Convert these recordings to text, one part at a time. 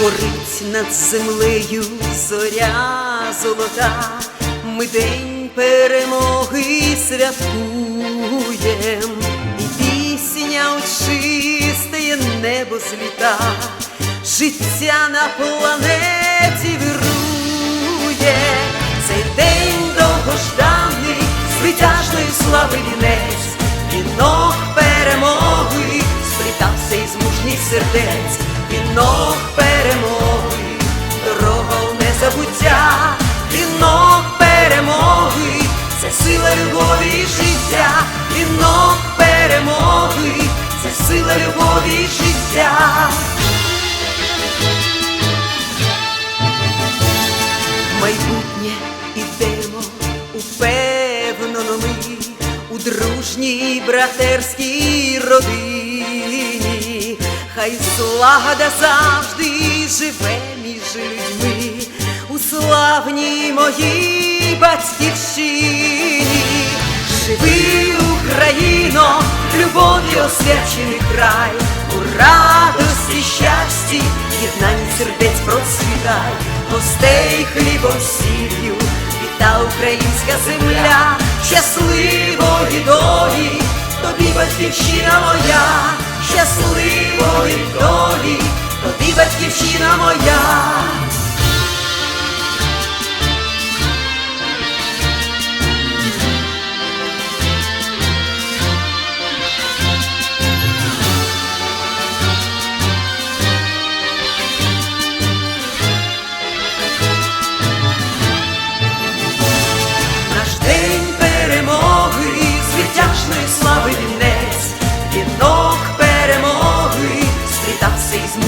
Горить над землею зоря золота, ми день перемоги святкуєм, і пісня у чисте небо зліта, життя на планеті вирує, цей день довгожданий, звитяжної слави вінець, вінок перемоги, сплітався із мужніх сердець, вінок перемоги, дорога в незабуття, вінок перемоги, це сила любові і життя, вінок перемоги, сила любові і життя. майбутнє ідемо упевнено ми у дружній братерській родині, хай злагода завжди живе між людьми у славній моїй любов'ю освячений край, у радості, щасті, єднанні сердець процвітай, гостей хлібом сіллю, віта українська земля, щасливої долі, тобі батьківщина моя, щасливої долі,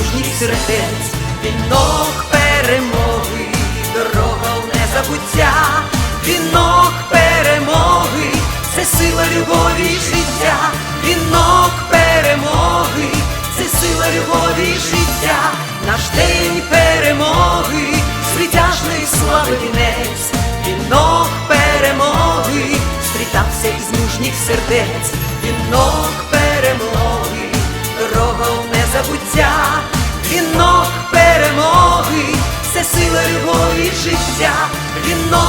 мужніх сердець, вінок перемоги, дорога в незабуття, вінок перемоги, це сила любові і життя, вінок перемоги, це сила любові і життя, наш день перемоги, звитяжної слави вінець, вінок перемоги, стрітався із мужніх сердець, вінок перемоги, дорога в незабуття, вінок перемоги, це сила любові життя, вінок